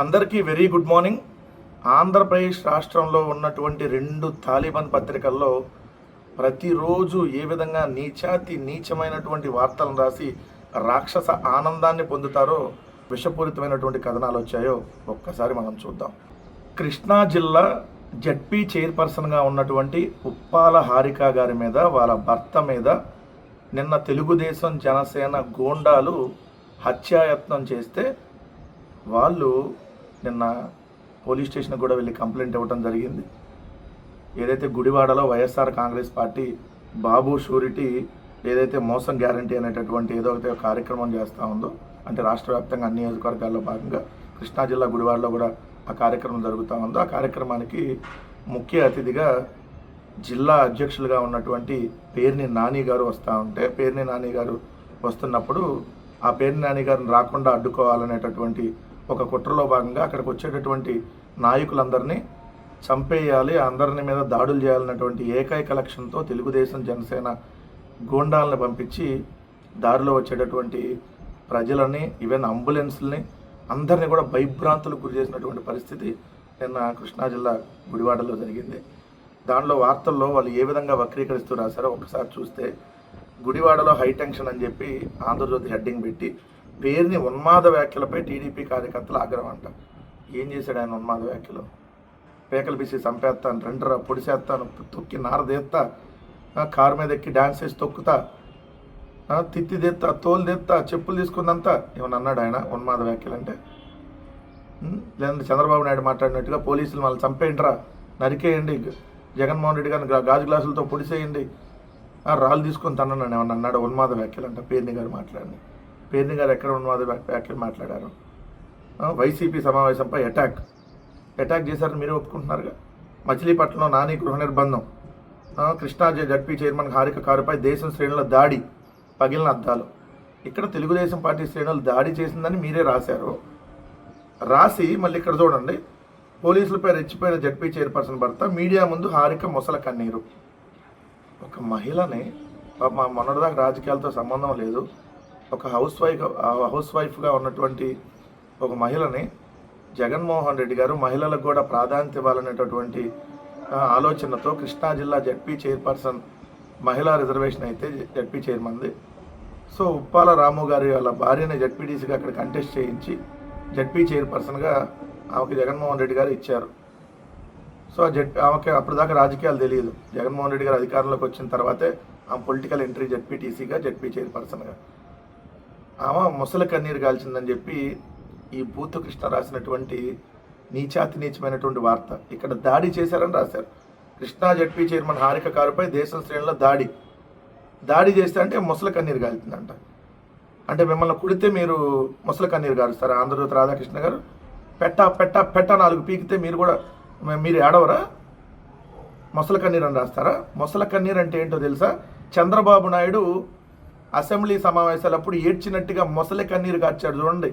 అందరికీ very good morning. Andhra Pradesh రాష్ట్రంలో ఉన్నటువంటి రెండు తాలిబాన్ పత్రికల్లో ప్రతిరోజు ఏ విధంగా నీచాతి నీచమైనటువంటి వార్తలను రాసి రాక్షస ఆనందాన్ని పొందుతారో విషపూరితమైనటువంటి కథనాలు వచ్చాయో ఒక్కసారి మనం చూద్దాం. కృష్ణా జిల్లా జడ్పీ చైర్పర్సన్గా ఉన్నటువంటి ఉప్పాల హారిక గారి మీద వాళ్ళ భర్త మీద నిన్న తెలుగుదేశం జనసేన గోండాలు హత్యాయత్నం చేస్తే వాళ్ళు నిన్న పోలీస్ స్టేషన్కి కూడా వెళ్ళి కంప్లైంట్ ఇవ్వడం జరిగింది. ఏదైతే గుడివాడలో వైఎస్ఆర్ కాంగ్రెస్ పార్టీ బాబు షూరిటీ ఏదైతే మోసం గ్యారంటీ అనేటటువంటి ఏదో ఒక కార్యక్రమం చేస్తూ ఉందో అంటే రాష్ట్ర వ్యాప్తంగా అన్ని నియోజకవర్గాల్లో భాగంగా కృష్ణా జిల్లా గుడివాడలో కూడా ఆ కార్యక్రమం జరుగుతూ ఉందో ఆ కార్యక్రమానికి ముఖ్య అతిథిగా జిల్లా అధ్యక్షులుగా ఉన్నటువంటి పేర్ని నాని గారు వస్తూ ఉంటే పేర్ని నాని గారు వస్తున్నప్పుడు ఆ పేర్ని నాని గారిని రాకుండా అడ్డుకోవాలనేటటువంటి ఒక కుట్రలో భాగంగా అక్కడికి వచ్చేటటువంటి నాయకులందరినీ చంపేయాలి అందరిని మీద దాడులు చేయాలన్నటువంటి ఏకైక లక్ష్యంతో తెలుగుదేశం జనసేన గూండాలను పంపించి దారిలో వచ్చేటటువంటి ప్రజలని ఈవెన్ అంబులెన్స్ని అందరినీ కూడా భయభ్రాంతులకు గురి చేసినటువంటి పరిస్థితి నిన్న కృష్ణా జిల్లా గుడివాడలో జరిగింది. దానిలో వార్తల్లో వాళ్ళు ఏ విధంగా వక్రీకరిస్తూ రాశారో ఒకసారి చూస్తే గుడివాడలో హైటెన్షన్ అని చెప్పి ఆంధ్రజ్యోతి హెడ్డింగ్ పెట్టి పేరుని ఉన్మాద వ్యాఖ్యలపై టీడీపీ కార్యకర్తలు ఆగ్రహం అంట. ఏం చేశాడు ఆయన ఉన్మాద వ్యాఖ్యలు? పేకలు పిసి చంపేస్తాను రెండరా పొడిసేస్తాను తొక్కి నారదేస్తా కారు మీద ఎక్కి డ్యాన్స్ వేసి తొక్కుతా తిత్తి తెత్తా తోలు తెత్తా చెప్పులు తీసుకుందంతా. ఏమన్నా అన్నాడు ఆయన ఉన్మాద వ్యాఖ్యలు అంటే లేదంటే చంద్రబాబు నాయుడు మాట్లాడినట్టుగా పోలీసులు మళ్ళీ చంపేయండిరా నరికేయండి జగన్మోహన్ రెడ్డి గారిని గాజు గ్లాసులతో పొడిసేయండి రాళ్ళు తీసుకొని తన్నాను ఏమన్నా అన్నాడు ఉన్మాద వ్యాఖ్యలు అంట పేర్ని గారు మాట్లాడింది పేర్ని గారు ఎక్కడ ఉన్మాద వ్యాఖ్యలు మాట్లాడారు? YCP సమావేశంపై attack. అటాక్ చేశారని మీరే ఒప్పుకుంటున్నారుగా? మచిలీపట్నంలో నాని గృహ నిర్బంధం. కృష్ణా జడ్పీ చైర్మన్ హారిక కారుపై దేశం శ్రేణుల దాడి పగిలిన అద్దాలు. ఇక్కడ తెలుగుదేశం పార్టీ శ్రేణులు దాడి చేసిందని మీరే రాశారు. రాసి మళ్ళీ ఇక్కడ చూడండి. పోలీసులపై రెచ్చిపోయిన జడ్పీ చైర్పర్సన్ భర్త మీడియా ముందు హారిక మొసల కన్నీరు. ఒక మహిళని మా మొన్నటిదాకా రాజకీయాలతో సంబంధం లేదు. ఒక హౌస్ వైఫ్ హౌస్ వైఫ్గా ఉన్నటువంటి ఒక మహిళని జగన్మోహన్ రెడ్డి గారు మహిళలకు కూడా ప్రాధాన్యత ఇవ్వాలనేటటువంటి ఆలోచనతో కృష్ణా జిల్లా జడ్పీ చైర్పర్సన్ మహిళా రిజర్వేషన్ అయితే జడ్పీ చైర్మన్ది. సో ఉప్పాల రాము గారి వాళ్ళ భార్యని జడ్పీటీసీగా అక్కడ కంటెస్ట్ చేయించి జడ్పీ చైర్పర్సన్గా ఆమెకి జగన్మోహన్ రెడ్డి గారు ఇచ్చారు. సో జడ్ ఆమెకి అప్పటిదాకా రాజకీయాలు తెలియదు. జగన్మోహన్ రెడ్డి గారు అధికారంలోకి వచ్చిన తర్వాతే ఆమె పొలిటికల్ ఎంట్రీ జడ్పీటీసీగా జడ్పీ చైర్పర్సన్గా. ఆమె ముసలి కన్నీరు కాల్చిందని చెప్పి ఈ భూతకృష్ణ కృష్ణ రాసినటువంటి నీచాతి నీచమైనటువంటి వార్త. ఇక్కడ దాడి చేశారని రాశారు. కృష్ణా జడ్పీ చైర్మన్ హారిక కారుపై దేశం శ్రేణిలో దాడి. దాడి చేస్తే అంటే ముసలి కన్నీరు కాలుతుందంట అంటే మిమ్మల్ని కుడితే మీరు ముసలి కన్నీరు కారుస్తారా ఆంధ్రజ్యోతి రాధాకృష్ణ గారు. పెట్ట పెట్ట పెట్ట నాలుగు పీకితే మీరు కూడా మీరు ఏడవరా? మొసల కన్నీరు అని రాస్తారా? మొసల కన్నీరు అంటే ఏంటో తెలుసా? చంద్రబాబు నాయుడు అసెంబ్లీ సమావేశాలప్పుడు ఏడ్చినట్టుగా మొసలి కన్నీరు కార్చాడు చూడండి.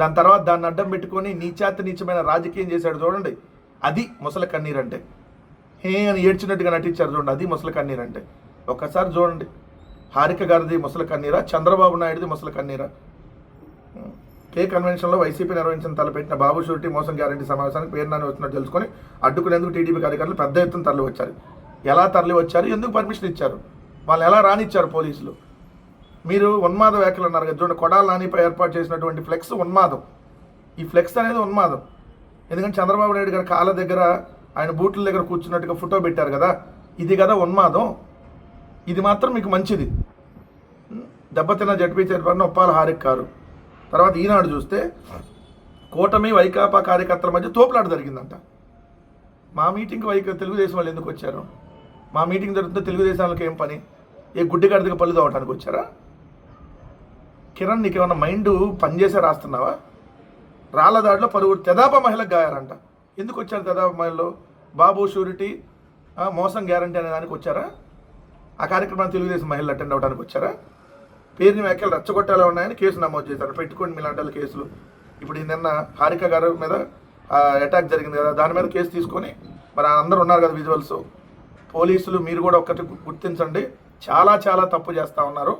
దాని తర్వాత దాన్ని అడ్డం పెట్టుకొని నీచాతి నీచమైన రాజకీయం చేశాడు చూడండి. అది ముసలి కన్నీరు అంటే హే అని ఏడ్చినట్టుగా నటించారు చూడండి అది ముసలి కన్నీరు అంటే ఒక్కసారి చూడండి. హారిక గారిది ముసలి కన్నీరా చంద్రబాబు నాయుడుది ముసలి కన్నీరా? కే కన్వెన్షన్లో వైసీపీ నిర్వహించిన తలపెట్టిన బాబు షూరిటీ మోసం గ్యారంటీ సమావేశానికి పేరు నాని వచ్చినట్టు తెలుసుకొని అడ్డుకునేందుకు టీడీపీ అధికారులు పెద్ద ఎత్తున తరలి వచ్చారు ఎలా తరలి వచ్చారు ఎందుకు పర్మిషన్ ఇచ్చారు? వాళ్ళు ఎలా రానిచ్చారు పోలీసులు? మీరు ఉన్మాద వ్యాఖ్యలు అన్నారు కదా చూడండి కొడాల నానిపై ఏర్పాటు చేసినటువంటి ఫ్లెక్స్ ఉన్మాదం. ఈ ఫ్లెక్స్ అనేది ఉన్మాదం. ఎందుకంటే చంద్రబాబు నాయుడు గారి కాళ్ళ దగ్గర ఆయన బూట్ల దగ్గర కూర్చున్నట్టుగా ఫోటో పెట్టారు కదా ఇది కదా ఉన్మాదం. ఇది మాత్రం మీకు మంచిది. దెబ్బతిన్న ZP chairman Uppala Harika car తర్వాత ఈనాడు చూస్తే కూటమి వైకాపా కార్యకర్తల మధ్య తోపులాట జరిగిందంట. మా మీటింగ్కి వైక తెలుగుదేశం వాళ్ళు ఎందుకు వచ్చారు? మా మీటింగ్ జరుగుతుంటే తెలుగుదేశం వాళ్ళకి ఏం పని? ఏ గుడ్డిగాడిదిగా పళ్ళు తవ్వటానికి వచ్చారా? కిరణ్ నీకు ఏమన్నా మైండ్ పనిచేసే రాస్తున్నావా? రాళ్ళ దాడిలో పలువురు తెదాప మహిళకు గాయారంట. ఎందుకు వచ్చారు తెదాప మహిళలు? బాబు షూరిటీ మోసం గ్యారంటీ అనే దానికి వచ్చారా? ఆ కార్యక్రమాన్ని తెలుగుదేశం మహిళలు అటెండ్ అవడానికి వచ్చారా? పేరుని వ్యాఖ్యలు రచ్చగొట్టాలో ఉన్నాయని కేసు నమోదు చేశారు. పెట్టుకోండి మీలాంటి కేసులు. ఇప్పుడు నిన్న హారిక గారి మీద అటాక్ జరిగింది కదా దాని మీద కేసు తీసుకొని మరి అందరూ ఉన్నారు కదా విజువల్స్ పోలీసులు మీరు కూడా ఒక్కటి గుర్తించండి. చాలా చాలా తప్పు చేస్తూ ఉన్నారు.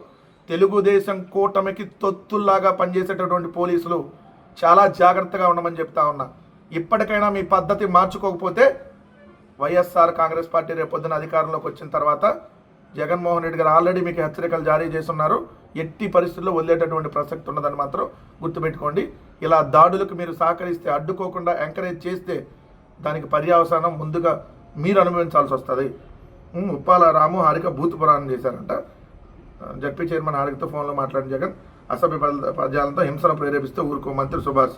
తెలుగుదేశం కూటమికి తొత్తుల్లాగా పనిచేసేటటువంటి పోలీసులు చాలా జాగ్రత్తగా ఉండమని చెప్తా ఉన్నా. ఇప్పటికైనా మీ పద్ధతి మార్చుకోకపోతే వైఎస్ఆర్ కాంగ్రెస్ పార్టీ రేపొద్దున అధికారంలోకి వచ్చిన తర్వాత జగన్మోహన్ రెడ్డి గారు ఆల్రెడీ మీకు హెచ్చరికలు జారీ చేస్తున్నారు. ఎట్టి పరిస్థితుల్లో వదిలేటటువంటి ప్రసక్తి ఉన్నదని మాత్రం గుర్తుపెట్టుకోండి. ఇలా దాడులకు మీరు సహకరిస్తే అడ్డుకోకుండా ఎంకరేజ్ చేస్తే దానికి పర్యావసానం ముందుగా మీరు అనుభవించాల్సి వస్తుంది. ఉప్పాల రాము హారిక భూతపురాణం చేశారంట. జడ్పీ చైర్మన్ హారికతో ఫోన్లో మాట్లాడిన జగన్ అసభ్య పద- పద్యాలతో హింసను ప్రేరేపిస్తూ ఊరుకో మంత్రి సుభాష్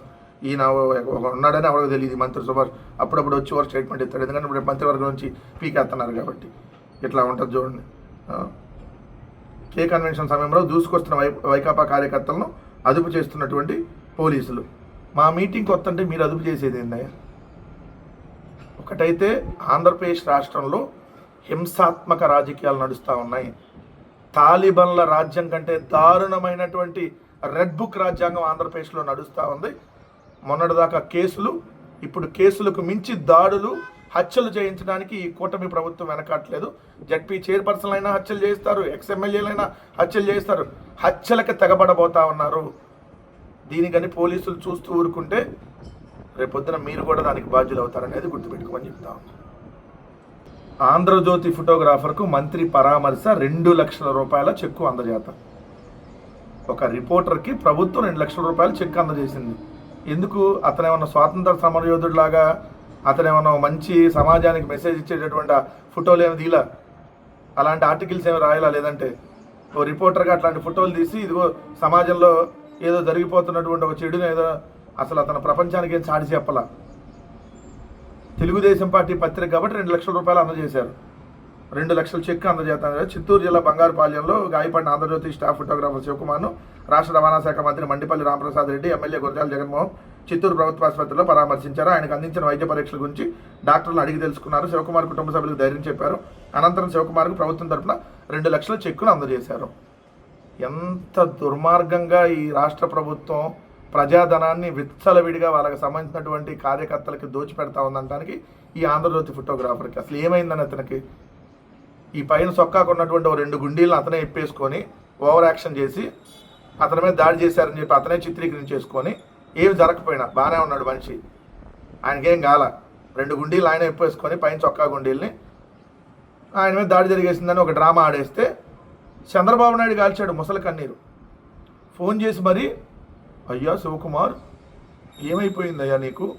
ఈయన ఒక ఉన్నాడని ఎవరికి తెలియదు మంత్రి సుభాష్. అప్పుడప్పుడు వచ్చి వారు స్టేట్మెంట్ ఇస్తాడు ఎందుకంటే ఇప్పుడు మంత్రివర్గం నుంచి పీకేస్తున్నారు కాబట్టి. ఇట్లా ఉంటుంది చూడండి. కే కన్వెన్షన్ సమయంలో దూసుకొస్తున్న వై వైకాపా కార్యకర్తలను అదుపు చేస్తున్నటువంటి పోలీసులు. మా మీటింగ్కి వస్తుంటే మీరు అదుపు చేసేది ఏందయ్యా ఒకటైతే ఆంధ్రప్రదేశ్ రాష్ట్రంలో హింసాత్మక రాజకీయాలు నడుస్తూ ఉన్నాయి. తాలిబన్ల రాజ్యం కంటే దారుణమైనటువంటి రెడ్ బుక్ రాజ్యాంగం ఆంధ్రప్రదేశ్లో నడుస్తూ ఉంది. మొన్నటిదాకా కేసులు ఇప్పుడు కేసులకు మించి దాడులు హత్యలు చేయించడానికి ఈ కూటమి ప్రభుత్వం వెనకట్లేదు. జడ్పీ చైర్పర్సన్ అయినా హత్యలు చేస్తారు ఎక్స్ఎమ్మెల్యేలైనా హత్యలు చేస్తారు హత్యలకు తెగబడబోతా ఉన్నారు. దీనికని పోలీసులు చూస్తూ ఊరుకుంటే రేపొద్దున మీరు కూడా దానికి బాధ్యులు అవుతారనేది గుర్తుపెట్టుకోమని చెప్తా ఉన్నాను ఆంధ్రజ్యోతి ఫోటోగ్రాఫర్కు మంత్రి పరామర్శ రెండు లక్షల రూపాయల చెక్కు అందజేత. ఒక రిపోర్టర్కి ప్రభుత్వం రెండు లక్షల రూపాయల చెక్ అందజేసింది. ఎందుకు? అతను ఏమన్నా స్వాతంత్ర సమరయోధుడిలాగా అతను ఏమన్నా మంచి సమాజానికి మెసేజ్ ఇచ్చేటటువంటి ఫోటోలు ఏమి తీలా? అలాంటి ఆర్టికల్స్ ఏమి రాయాలా లేదంటే? ఓ రిపోర్టర్గా అట్లాంటి ఫోటోలు తీసి ఇదిగో సమాజంలో ఏదో జరిగిపోతున్నటువంటి ఒక చెడుని ఏదో అసలు అతను ప్రపంచానికి ఏం చాటి చెప్పాలా? తెలుగుదేశం పార్టీ పత్రిక కాబట్టి రెండు లక్షల రూపాయలు అందజేశారు. రెండు లక్షల చెక్ అందజేస్తాను. చిత్తూరు జిల్లా బంగారుపాలెంలో గాయపడిన ఆంధ్రజ్యోతి స్టాఫ్ ఫోటోగ్రాఫర్ శివకుమార్ను రాష్ట్ర రవాణా శాఖ మంత్రి మండిపల్లి రామప్రసాద్ రెడ్డి ఎమ్మెల్యే గురజాల జగన్మోహన్ చిత్తూరు ప్రభుత్వ ఆసుపత్రిలో పరామర్శించారు. ఆయనకు అందించిన వైద్య పరీక్షల గురించి డాక్టర్లు అడిగి తెలుసుకున్నారు. శివకుమార్ కుటుంబ సభ్యులకు ధైర్యం చెప్పారు. అనంతరం శివకుమార్కు ప్రభుత్వం తరపున రెండు లక్షల చెక్కులు అందజేశారు. ఎంత దుర్మార్గంగా ఈ రాష్ట్ర ప్రభుత్వం ప్రజాధనాన్ని విచ్చలవిడిగా వాళ్ళకి సంబంధించినటువంటి కార్యకర్తలకి దోచిపెడతా ఉందనడానికి ఈ ఆంధ్రజ్యోతి ఫోటోగ్రాఫర్కి. అసలు ఏమైందని అతనికి ఈ పైన సొక్కాకు ఉన్నటువంటి ఓ రెండు గుండీలను అతనే ఇప్పేసుకొని ఓవర్ యాక్షన్ చేసి అతని మీద దాడి చేశారని చెప్పి అతనే చిత్రీకరించేసుకొని ఏమి జరగకపోయినా బాగానే ఉన్నాడు మనిషి. ఆయనకేం కాల రెండు గుండీలు ఆయన ఇప్పేసుకొని పైన చొక్కా గుండీల్ని ఆయన మీద దాడి జరిగేసిందని ఒక డ్రామా ఆడేస్తే చంద్రబాబు నాయుడు కాల్చాడు ముసలి కన్నీరు. ఫోన్ చేసి మరి అయ్యా శివకుమార్ ఏమైపోయిందయ్యా నీకు?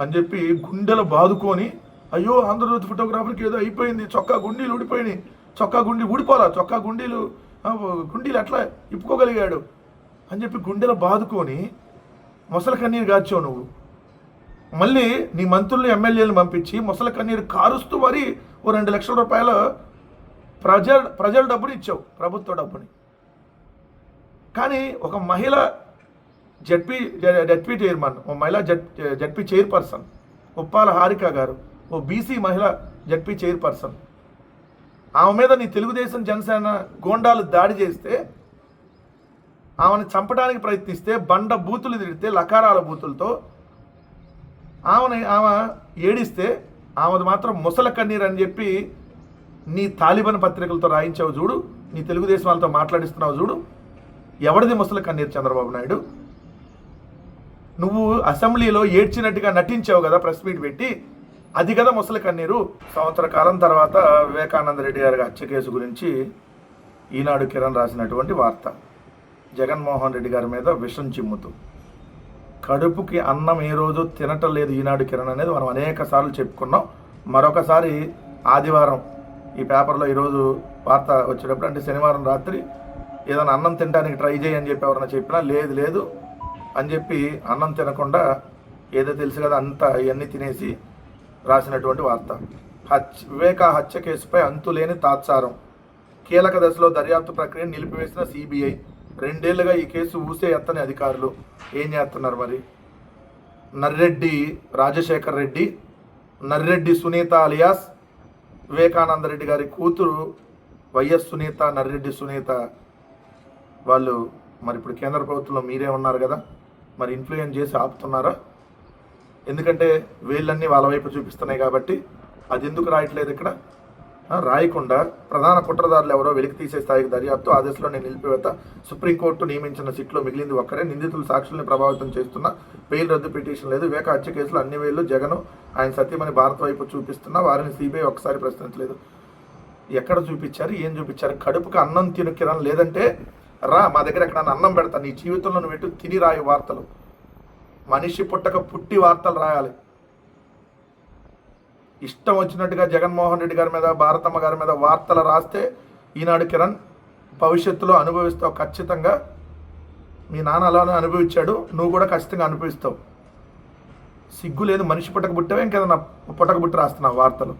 అని చెప్పి గుండెలు బాదుకొని అయ్యో ఆంధ్రజ్యోతి ఫోటోగ్రాఫర్కి ఏదో అయిపోయింది చొక్కా గుండీలు ఊడిపోయినాయి. చొక్కా గుండి ఊడిపోరా? చొక్కా గుండీలు గుండీలు ఎట్లా ఇప్పుకోగలిగాడు? అని చెప్పి గుండెలు బాదుకొని మొసలి కన్నీరు కాచావు నువ్వు. మళ్ళీ నీ మంత్రులు ఎమ్మెల్యేలను పంపించి మొసలి కన్నీరు కారుస్తూ మరి ఓ రెండు లక్షల రూపాయల ప్రజల ప్రజల డబ్బుని ఇచ్చావు ప్రభుత్వ డబ్బుని. కానీ ఒక మహిళ జడ్పీ జడ్పీ చైర్మన్ ఓ మహిళ Z ZP chairperson Uppala Harika గారు ఓ బీసీ మహిళ జడ్పీ చైర్పర్సన్. ఆమె మీద నీ తెలుగుదేశం జనసేన గోండాలు దాడి చేస్తే ఆమెను చంపడానికి ప్రయత్నిస్తే బండ బూతులు తిడితే లకారాల బూతులతో ఆమెని ఆమె ఏడిస్తే ఆమెది మాత్రం ముసల కన్నీరు అని చెప్పి నీ తాలిబాన్ పత్రికలతో రాయించావు చూడు నీ తెలుగుదేశం వాళ్ళతో మాట్లాడిస్తున్నావు చూడు. ఎవరిది ముసల కన్నీరు చంద్రబాబు నాయుడు? నువ్వు అసెంబ్లీలో ఏడ్చినట్టుగా నటించావు కదా ప్రెస్ మీట్ పెట్టి అది కదా ముసలి కన్నీరు. సంవత్సర కాలం తర్వాత వివేకానంద రెడ్డి గారి హత్య కేసు గురించి ఈనాడు కిరణ్ రాసినటువంటి వార్త. జగన్మోహన్ రెడ్డి గారి మీద విషం చిమ్ముతూ. కడుపుకి అన్నం ఏ రోజు తినటం లేదు ఈనాడు కిరణ్ అనేది మనం అనేక సార్లు చెప్పుకున్నాం. మరొకసారి ఆదివారం ఈ పేపర్లో ఈరోజు వార్త వచ్చేటప్పుడు అంటే శనివారం రాత్రి ఏదైనా అన్నం తినడానికి ట్రై చేయని చెప్పి ఎవరైనా చెప్పినా లేదు లేదు. అని చెప్పి అన్నం తినకుండా ఏదో తెలుసు కదా అంతా ఇవన్నీ తినేసి రాసినటువంటి వార్త. హత్య వివేక హత్య కేసుపై అంతులేని తాత్సారం. కీలక దశలో దర్యాప్తు ప్రక్రియను నిలిపివేసిన సిబిఐ. రెండేళ్ళుగా ఈ కేసు ఊసే ఎత్తని అధికారులు. ఏం చేస్తున్నారు మరి? నర్రెడ్డి రాజశేఖర్ రెడ్డి నర్రెడ్డి సునీత అలియాస్ వివేకానంద రెడ్డి గారి కూతురు వైఎస్ సునీత నర్రెడ్డి సునీత. వాళ్ళు మరి ఇప్పుడు కేంద్ర ప్రభుత్వంలో మీరే ఉన్నారు కదా? మరి ఇన్ఫ్లుయెన్స్ చేసి ఆపుతున్నారా? ఎందుకంటే వీళ్ళన్నీ వాళ్ళ వైపు చూపిస్తున్నాయి కాబట్టి అది ఎందుకు రాయట్లేదు ఇక్కడ? రాయకుండా ప్రధాన కుట్రదారులు ఎవరో వెలికి తీసే స్థాయికి దర్యాప్తు ఆ దిశలో నేను నిలిపివేత సుప్రీంకోర్టు నియమించిన సిట్లో మిగిలింది ఒక్కరే. నిందితులు సాక్షుల్ని ప్రభావితం చేస్తున్న బెయిల్ రద్దు పిటిషన్ లేదు. వివేక హత్య కేసులు అన్ని వేళ్ళు జగన్ ఆయన సత్యమని భారత్ వైపు చూపిస్తున్న వారిని సిబిఐ ఒక్కసారి ప్రశ్నించలేదు. ఎక్కడ చూపించారు? ఏం చూపించారు? కడుపుకు అన్నం తినుకిరం లేదంటే రా మా దగ్గర ఎక్కడ అన్నం పెడతా నీ జీవితంలో నువ్వు పెట్టు తిని రాయి వార్తలు. మనిషి పుట్టక పుట్టి వార్తలు రాయాలి. ఇష్టం వచ్చినట్టుగా జగన్మోహన్ రెడ్డి గారి మీద భారతమ్మ గారి మీద వార్తలు రాస్తే ఈనాడు కిరణ్ భవిష్యత్తులో అనుభవిస్తావు ఖచ్చితంగా. మీ నాన్న అలానే అనుభవించాడు నువ్వు కూడా ఖచ్చితంగా అనుభవిస్తావు. సిగ్గు లేదు మనిషి పుట్టక పుట్టవే ఇంకేదన్నా పుట్టక పుట్టి రాస్తున్నావు వార్తలు.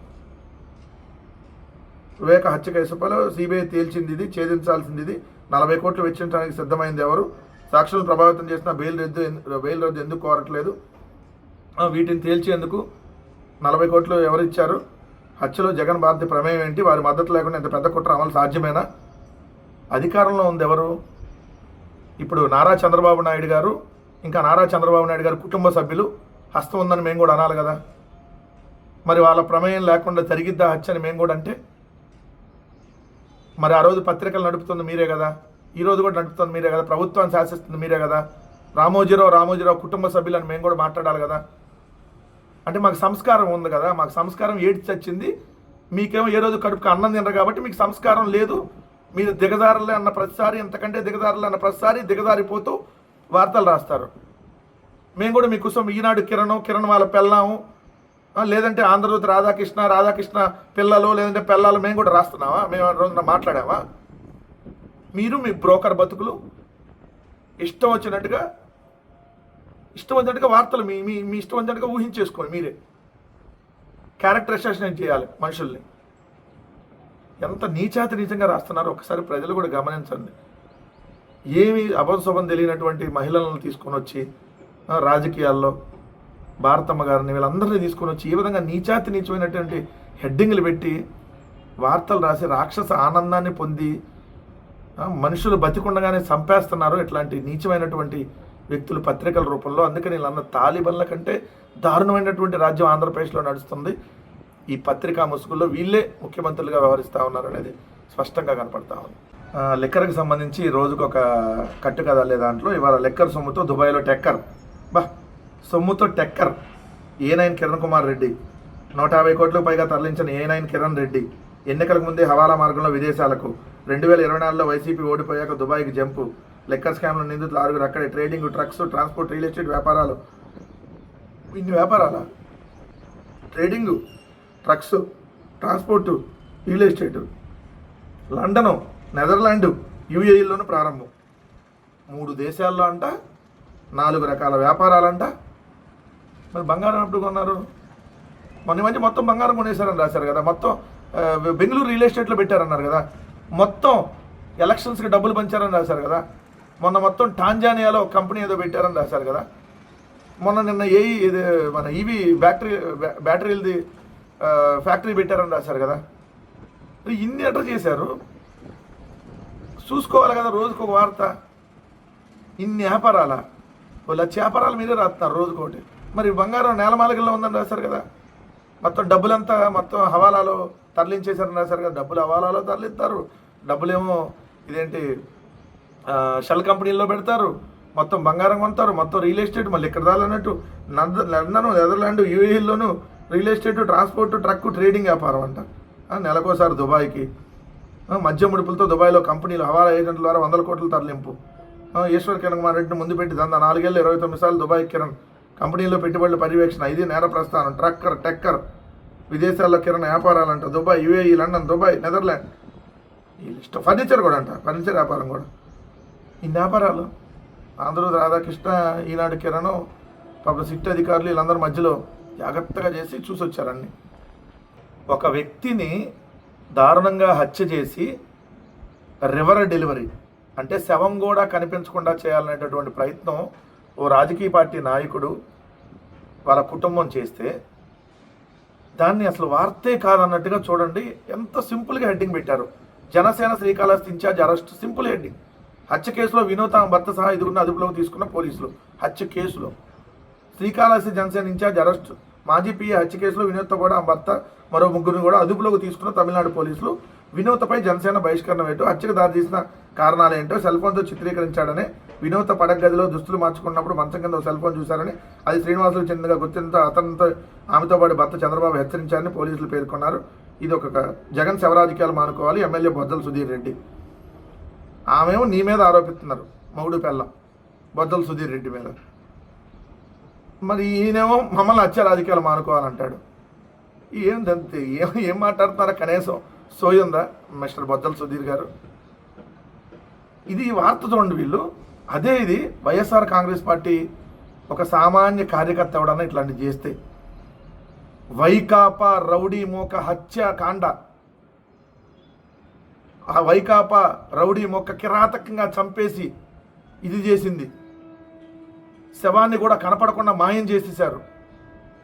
వివేక హత్య కేసుపైలో సిబిఐ తేల్చింది ఇది ఛేదించాల్సింది ఇది. నలభై కోట్లు వెచ్చించడానికి సిద్ధమైంది ఎవరు? సాక్షులను ప్రభావితం చేసిన బెయిల్ రద్దు బెయిల్ రద్దు ఎందుకు కోరట్లేదు? వీటిని తేల్చేందుకు నలభై కోట్లు ఎవరు ఇచ్చారు? హత్యలో జగన్ భారతి ప్రమేయం ఏంటి? వారి మద్దతు లేకుండా ఇంత పెద్ద కుట్ర అమలు సాధ్యమేనా? అధికారంలో ఉంది ఎవరు? ఇప్పుడు నారా చంద్రబాబు నాయుడు గారు ఇంకా నారా చంద్రబాబు నాయుడు గారు కుటుంబ సభ్యులు హస్తం ఉందని మేము కూడా అనాలి కదా. మరి వాళ్ళ ప్రమేయం లేకుండా జరిగిద్దా హత్య అని మేము కూడా అంటే? మరి ఆ రోజు పత్రికలు నడుపుతుంది మీరే కదా? ఈ రోజు కూడా నడుపుతుంది మీరే కదా? ప్రభుత్వాన్ని శాసిస్తుంది మీరే కదా? రామోజీరావు రామోజీరావు కుటుంబ సభ్యులను మేము కూడా మాట్లాడాలి కదా? అంటే మాకు సంస్కారం ఉంది కదా? మాకు సంస్కారం ఏడ్చి వచ్చింది మీకేమో ఏ రోజు కడుపుకి అన్నం తినరు కాబట్టి మీకు సంస్కారం లేదు. మీరు దిగదారులే అన్న ప్రతిసారి ఎంతకంటే దిగదారులు అన్న ప్రతిసారి దిగదారిపోతూ వార్తలు రాస్తారు. మేము కూడా మీకోసం ఈనాడు కిరణం కిరణ్ వాళ్ళ పెళ్ళాము. లేదంటే ఆంధ్రజ్యోతి రాధాకృష్ణ రాధాకృష్ణ పిల్లలు లేదంటే పిల్లలు మేము కూడా రాస్తున్నావా మేము రోజున మాట్లాడామా? మీరు మీ బ్రోకర్ బతుకులు ఇష్టం వచ్చినట్టుగా ఇష్టం వచ్చినట్టుగా వార్తలు మీ మీ మీ ఇష్టం వచ్చినట్టుగా ఊహించేసుకోండి మీరే. క్యారెక్టర్ అసాసినేట్ చేయాలి మనుషుల్ని. ఎంత నీచాతి నీచంగా రాస్తున్నారో ఒకసారి ప్రజలు కూడా గమనించండి. ఏమి అభంశుభం తెలియనటువంటి మహిళలను తీసుకొని వచ్చి రాజకీయాల్లో భారతమ్మ గారిని వీళ్ళందరినీ తీసుకొని వచ్చి ఈ విధంగా నీచాతి నీచమైనటువంటి హెడ్డింగ్లు పెట్టి వార్తలు రాసి రాక్షస ఆనందాన్ని పొంది మనుషులు బతికుండగానే చంపేస్తున్నారు ఇట్లాంటి నీచమైనటువంటి వ్యక్తులు పత్రికల రూపంలో. అందుకని వీళ్ళందరూ తాలిబన్ల కంటే దారుణమైనటువంటి రాజ్యం ఆంధ్రప్రదేశ్లో నడుస్తుంది. ఈ పత్రికా ముసుగుల్లో వీళ్ళే ముఖ్యమంత్రులుగా వ్యవహరిస్తూ ఉన్నారు అనేది స్పష్టంగా కనపడతా ఉంది. లెక్కర్కి సంబంధించి రోజుకు ఒక కట్టు కథ దాంట్లో ఇవాళ లెక్కర్ సొమ్ముతో దుబాయ్లో టెక్కర్. బా సొమ్ముతో టెక్కర్ ఏ నైన్ కిరణ్ కుమార్ రెడ్డి. నూట యాభై కోట్లకు పైగా తరలించిన ఏ నైన్ కిరణ్ రెడ్డి ఎన్నికలకు ముందే హవాలా మార్గంలో విదేశాలకు. రెండు వేల ఇరవై నాలుగులో వైసీపీ ఓడిపోయాక దుబాయ్కి జంపు. లెక్కర్ స్కామ్లో నిందితులు ఆరుగురు అక్కడే. Trading trucks transport real estate వ్యాపారాలు. ఇన్ని వ్యాపారాలా? Trading trucks transport real estate. London Netherland యూఏఈలోనూ ప్రారంభం. మూడు దేశాల్లో అంట నాలుగు రకాల వ్యాపారాలంట. మరి బంగారం ఎప్పుడు కొన్నారు? మొన్న మంచి మొత్తం బంగారం కొనేశారని రాశారు కదా. మొత్తం బెంగళూరు రియల్ ఎస్టేట్లో పెట్టారన్నారు కదా. మొత్తం ఎలక్షన్స్కి డబ్బులు పంచారని రాశారు కదా. మొన్న మొత్తం టాంజానియాలో ఒక కంపెనీ ఏదో పెట్టారని రాశారు కదా. మొన్న నిన్న ఏ ఇది మన ఈవీ బ్యాటరీ బ్యాటరీలది ఫ్యాక్టరీ పెట్టారని రాశారు కదా. ఇన్ని ఎట్లా చేశారు. చూసుకోవాలి కదా రోజుకు ఒక వార్త. ఇన్ని వ్యాపారాల ఓ లక్ష వ్యాపారాలు మీరే రాస్తున్నారు రోజుకోటి మరి బంగారం నేలమాలికల్లో ఉందని రాశారు కదా. మొత్తం డబ్బులంతా మొత్తం హవాలాలో తరలించేశారని రాశారు కదా. డబ్బులు హవాలాలో తరలిస్తారు. డబ్బులేమో ఇదేంటి షెల్ కంపెనీల్లో పెడతారు. మొత్తం బంగారం కొంటారు. మొత్తం రియల్ ఎస్టేట్ మళ్ళీ ఇక్కడ దాలన్నట్టు నంద- London Netherland యూఏఈలోను real estate transport truck trading వ్యాపారం అంట. నెలకోసారి దుబాయ్కి. మధ్య ముడుపులతో దుబాయ్లో కంపెనీలు హవాలా ఏజెంట్ల ద్వారా వందల కోట్ల తరలింపు. ఈశ్వర్ కిరణ్ కుమార్ రెడ్డిని ముందు పెట్టి దాని నాలుగేళ్ళు ఇరవై తొమ్మిది సార్లు దుబాయ్ కిరణ్ కంపెనీలో పెట్టుబడుల పర్యవేక్షణ. ఇది నేర ప్రస్థానం. ట్రక్కర్ టెక్కర్. విదేశాల్లో Kiran వ్యాపారాలంట. Dubai UAE London Dubai Netherland. ఈ లిస్ట్ ఫర్నిచర్ కూడా అంట. ఫర్నిచర్ వ్యాపారం కూడా. ఇన్ని వ్యాపారాలు. ఆంధ్రప్రదేశ్ రాధాకృష్ణ ఈనాడు కిరణ్ పాప సిట్ అధికారులు వీళ్ళందరి మధ్యలో జాగ్రత్తగా చేసి చూసొచ్చారన్ని ఒక వ్యక్తిని దారుణంగా హత్య చేసి రివర్ డెలివరీ అంటే శవం కూడా కనిపించకుండా చేయాలనేటటువంటి ప్రయత్నం ఓ రాజకీయ పార్టీ నాయకుడు వాళ్ళ కుటుంబం చేస్తే దాన్ని అసలు వార్తే కాదన్నట్టుగా చూడండి. ఎంత సింపుల్గా హెడ్డింగ్ పెట్టారు. Janasena Srikalahasti incharge arrest simple heading. హత్య కేసులో వినోద్ తమ భర్త సహా ఐదుగురిని అదుపులోకి తీసుకున్న పోలీసులు. హత్య కేసులో శ్రీకాళహస్తి జనసేన ఇన్ఛార్జ్ అరెస్ట్ మాజీ పిఏ హత్య కేసులో వినోద్తో కూడా ఆ భర్త మరో ముగ్గురిని కూడా అదుపులోకి తీసుకున్న తమిళనాడు పోలీసులు. వినోద్పై జనసేన బహిష్కరణ వేటు హత్యకు దారితీసిన కారణాలు ఏంటో సెల్ ఫోన్తో చిత్రీకరించాడని వినూత పడక గదిలో దుస్తులు మార్చుకున్నప్పుడు మంచం కింద ఒక సెల్ ఫోన్ చూశారని అది శ్రీనివాసులు చెందిన గుర్తింతో అతనితో ఆమెతో పాటు భర్త చంద్రబాబు హెచ్చరించారని పోలీసులు పేర్కొన్నారు. ఇది ఒక జగన్ జగన్ శవరాజకీయాలు మానుకోవాలి ఎమ్మెల్యే బొద్దల సుధీర్ రెడ్డి. ఆమెమో నీ మీద ఆరోపిస్తున్నారు మౌడు పెళ్ళం బొద్దల సుధీర్ రెడ్డి మీద. మరి ఈయనేమో మమ్మల్ని హత్య రాజకీయాలు మానుకోవాలంటాడు. ఏందంతే ఏం ఏం మాట్లాడుతున్నారా కనీసం? సోయుందా మిస్టర్ బొద్దల సుధీర్ గారు? ఇది వార్త చూడండి వీళ్ళు. అదే ఇది వైఎస్ఆర్ కాంగ్రెస్ పార్టీ ఒక సామాన్య కార్యకర్త ఎవడన్నా ఇట్లాంటివి చేస్తే. వైకాపా రౌడీ మోక హత్య కాండ. ఆ వైకాపా రౌడీ మొక్క కిరాతకంగా చంపేసి ఇది చేసింది. శవాన్ని కూడా కనపడకుండా మాయం చేసేశారు.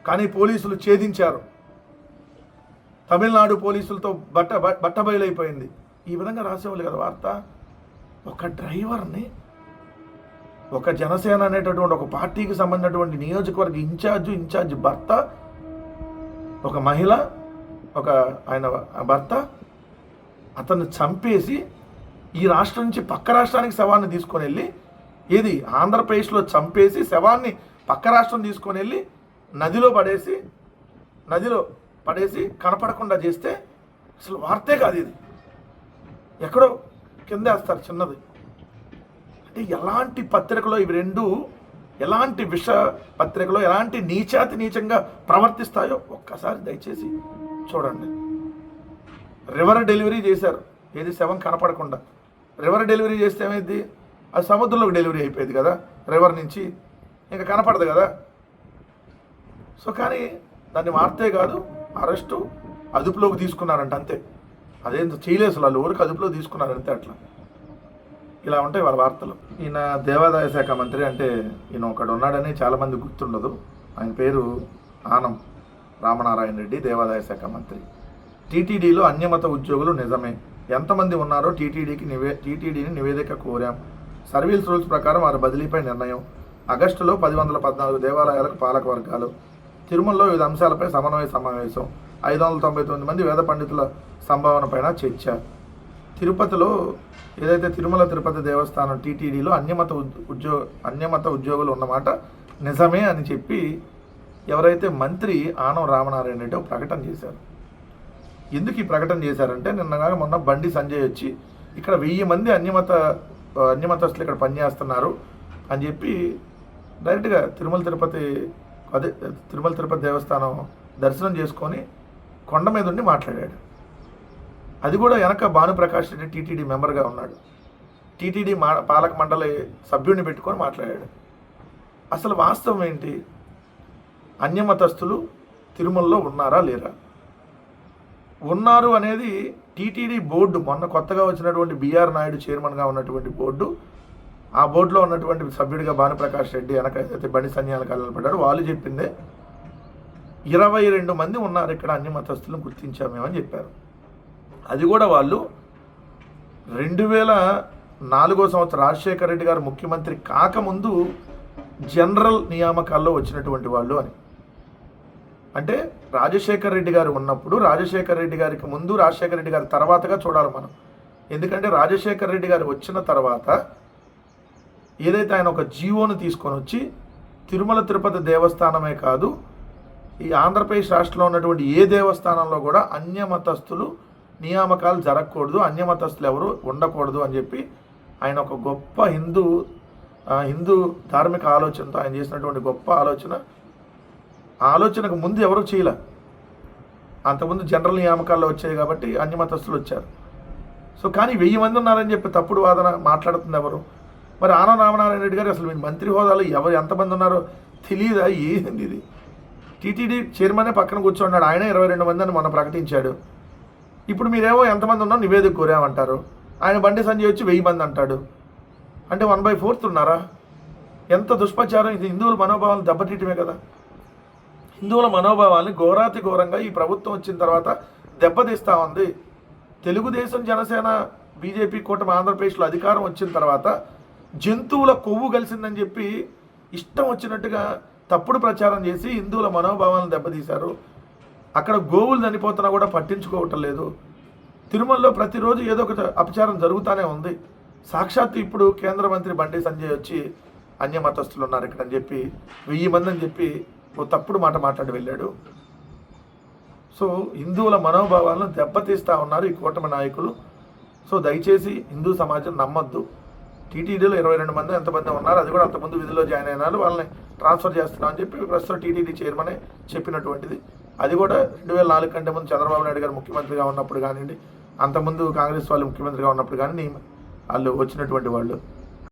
కానీ పోలీసులు ఛేదించారు. తమిళనాడు పోలీసులతో బట్ట బట్టబయలైపోయింది ఈ విధంగా రాసేవాళ్ళు కదా వార్త? ఒక డ్రైవర్ని ఒక జనసేన అనేటటువంటి ఒక పార్టీకి సంబంధించినటువంటి నియోజకవర్గ ఇన్ఛార్జ్ ఇన్ఛార్జ్ భర్త ఒక మహిళ ఒక ఆయన భర్త అతన్ని చంపేసి ఈ రాష్ట్రం నుంచి పక్క రాష్ట్రానికి శవాన్ని తీసుకొని వెళ్ళి ఏది ఆంధ్రప్రదేశ్లో చంపేసి శవాన్ని పక్క రాష్ట్రం తీసుకొని వెళ్ళి నదిలో పడేసి నదిలో పడేసి కనపడకుండా చేస్తే అసలు వార్తే కాదు ఇది. ఎక్కడో కింద వేస్తారు చిన్నది. అంటే ఎలాంటి పత్రికలో ఇవి రెండు ఎలాంటి విష పత్రికలో ఎలాంటి నీచాతి నీచంగా ప్రవర్తిస్తాయో ఒక్కసారి దయచేసి చూడండి. రివర్ డెలివరీ చేశారు. ఏది శవం కనపడకుండా. రివర్ డెలివరీ చేస్తే ఏమైంది? అది సముద్రంలోకి డెలివరీ అయిపోయింది కదా రివర్ నుంచి. ఇంకా కనపడదు కదా. సో కానీ దాన్ని వార్తే కాదు అరెస్టు అదుపులోకి తీసుకున్నారంట అంతే. అదేంత చేయలేదు అసలు వాళ్ళు ఊరికి అదుపులో తీసుకున్నారంటే అట్లా. ఇలా ఉంటాయి వాళ్ళ వార్తలు. ఈయన దేవాదాయ శాఖ మంత్రి అంటే ఈయన ఒకడు ఉన్నాడని చాలామంది గుర్తుండదు. ఆయన పేరు ఆనం రామనారాయణ రెడ్డి దేవాదాయ శాఖ మంత్రి. టీటీడీలో అన్యమత ఉద్యోగులు నిజమే. ఎంతమంది ఉన్నారో టీటీడీకి నివే టీటీడీని నివేదిక కోరాం. సర్వీస్ రూల్స్ ప్రకారం వారి బదిలీపై నిర్ణయం. ఆగస్టులో పది వందల పద్నాలుగు దేవాలయాలకు పాలక వర్గాలు. తిరుమలలో వివిధ అంశాలపై సమన్వయ సమావేశం. ఐదు వందల తొంభై తొమ్మిది మంది వేద పండితుల సంభావనపైన చర్చ. తిరుపతిలో ఏదైతే తిరుమల తిరుపతి దేవస్థానం టీటీడీలో అన్యమత ఉద్యోగ అన్యమత ఉద్యోగులు ఉన్నమాట నిజమే అని చెప్పి ఎవరైతే మంత్రి ఆనం రామనారాయణ రెడ్డి ప్రకటన చేశారు. ఎందుకు ఈ ప్రకటన చేశారంటే నిన్నగా మొన్న బండి సంజయ్ వచ్చి ఇక్కడ వెయ్యి మంది అన్యమత అన్యమతస్తులు ఇక్కడ పనిచేస్తున్నారు అని చెప్పి డైరెక్ట్గా తిరుమల తిరుపతి అదే తిరుమల తిరుపతి దేవస్థానం దర్శనం చేసుకొని కొండ మీద ఉండి మాట్లాడాడు. అది కూడా వెనక భానుప్రకాష్ రెడ్డి టీటీడీ మెంబర్గా ఉన్నాడు. టీటీడీ మా పాలక మండలి సభ్యుడిని పెట్టుకొని మాట్లాడాడు. అసలు వాస్తవం ఏంటి? అన్యమతస్థులు తిరుమలలో ఉన్నారా లేరా? ఉన్నారు అనేది టీటీడీ బోర్డు మొన్న కొత్తగా వచ్చినటువంటి బీఆర్ నాయుడు చైర్మన్గా ఉన్నటువంటి బోర్డు ఆ బోర్డులో ఉన్నటువంటి సభ్యుడిగా భానుప్రకాష్ రెడ్డి వెనక అయితే బండి సన్యాల కాలంలో పడ్డాడు వాళ్ళు చెప్పిందే ఇరవై రెండు మంది ఉన్నారు ఇక్కడ అన్ని మతస్థులను గుర్తించామేమని చెప్పారు. అది కూడా వాళ్ళు రెండు వేల నాలుగో సంవత్సరం రాజశేఖర రెడ్డి గారు ముఖ్యమంత్రి కాకముందు జనరల్ నియామకాల్లో వచ్చినటువంటి వాళ్ళు అని. అంటే రాజశేఖర్ రెడ్డి గారు ఉన్నప్పుడు రాజశేఖర్ రెడ్డి గారికి ముందు రాజశేఖర రెడ్డి గారి తర్వాతగా చూడాలి మనం. ఎందుకంటే రాజశేఖర్ రెడ్డి గారు వచ్చిన తర్వాత ఏదైతే ఆయన ఒక జీవోను తీసుకొని వచ్చి తిరుమల తిరుపతి దేవస్థానమే కాదు ఈ ఆంధ్రప్రదేశ్ రాష్ట్రంలో ఉన్నటువంటి ఏ దేవస్థానంలో కూడా అన్యమతస్థులు నియామకాలు జరగకూడదు అన్యమతస్థులు ఎవరు ఉండకూడదు అని చెప్పి ఆయన ఒక గొప్ప హిందూ హిందూ ధార్మిక ఆలోచనతో ఆయన చేసినటువంటి గొప్ప ఆలోచన. ఆలోచనకు ముందు ఎవరు చేయలే. అంతకుముందు జనరల్ నియామకాల్లో వచ్చాయి కాబట్టి అన్యమతస్తులు వచ్చారు. సో కానీ వెయ్యి మంది ఉన్నారని చెప్పి తప్పుడు వాదన మాట్లాడుతుంది ఎవరు? మరి ఆనం రామనారాయణ రెడ్డి గారు అసలు మీ మంత్రి హోదాలో ఎవరు ఎంతమంది ఉన్నారో తెలియదా ఏంది ఇది? టీటీడీ చైర్మనే పక్కన కూర్చున్నాడు ఆయన ఇరవై రెండు మంది అని మొన్న ప్రకటించాడు. ఇప్పుడు మీరేమో ఎంతమంది ఉన్నా నివేదిక కోరామంటారు. ఆయన బండి సంజయ్ వచ్చి వెయ్యి మంది అంటాడు. అంటే వన్ బై ఫోర్త్ ఉన్నారా? ఎంత దుష్ప్రచారం ఇది. హిందువుల మనోభావాలను దెబ్బతీయటమే కదా. హిందువుల మనోభావాల్ని ఘోరాతి ఘోరంగా ఈ ప్రభుత్వం వచ్చిన తర్వాత దెబ్బతీస్తూ ఉంది. తెలుగుదేశం జనసేన బీజేపీ కూటమి ఆంధ్రప్రదేశ్లో అధికారం వచ్చిన తర్వాత జంతువుల కొవ్వు కలిసిందని చెప్పి ఇష్టం వచ్చినట్టుగా తప్పుడు ప్రచారం చేసి హిందువుల మనోభావాలను దెబ్బతీశారు. అక్కడ గోవులు చనిపోతున్నా కూడా పట్టించుకోవటం లేదు. తిరుమలలో ప్రతిరోజు ఏదో ఒక అపచారం జరుగుతూనే ఉంది. సాక్షాత్తు ఇప్పుడు కేంద్ర మంత్రి బండి సంజయ్ వచ్చి అన్య మతస్థులు ఉన్నారు ఇక్కడ అని చెప్పి వెయ్యి మంది అని చెప్పి ఓ తప్పుడు మాట మాట్లాడి వెళ్ళాడు. సో హిందువుల మనోభావాలను దెబ్బతీస్తూ ఉన్నారు ఈ కూటమి నాయకులు. సో దయచేసి హిందూ సమాజం నమ్మొద్దు. టీటీడీలో ఇరవై రెండు మంది ఎంతమంది ఉన్నారు అది కూడా అంతకుముందు విధిలో జాయిన్ అయినారు వాళ్ళని ట్రాన్స్ఫర్ చేస్తున్నాం అని చెప్పి ప్రస్తుతం టీటీడీ చైర్మనే చెప్పినటువంటిది. అది కూడా రెండు వేల నాలుగు కంటే ముందు చంద్రబాబు నాయుడు గారు ముఖ్యమంత్రిగా ఉన్నప్పుడు కానివ్వండి అంతకుముందు కాంగ్రెస్ వాళ్ళు ముఖ్యమంత్రిగా ఉన్నప్పుడు కానీ వాళ్ళు వచ్చినటువంటి వాళ్ళు.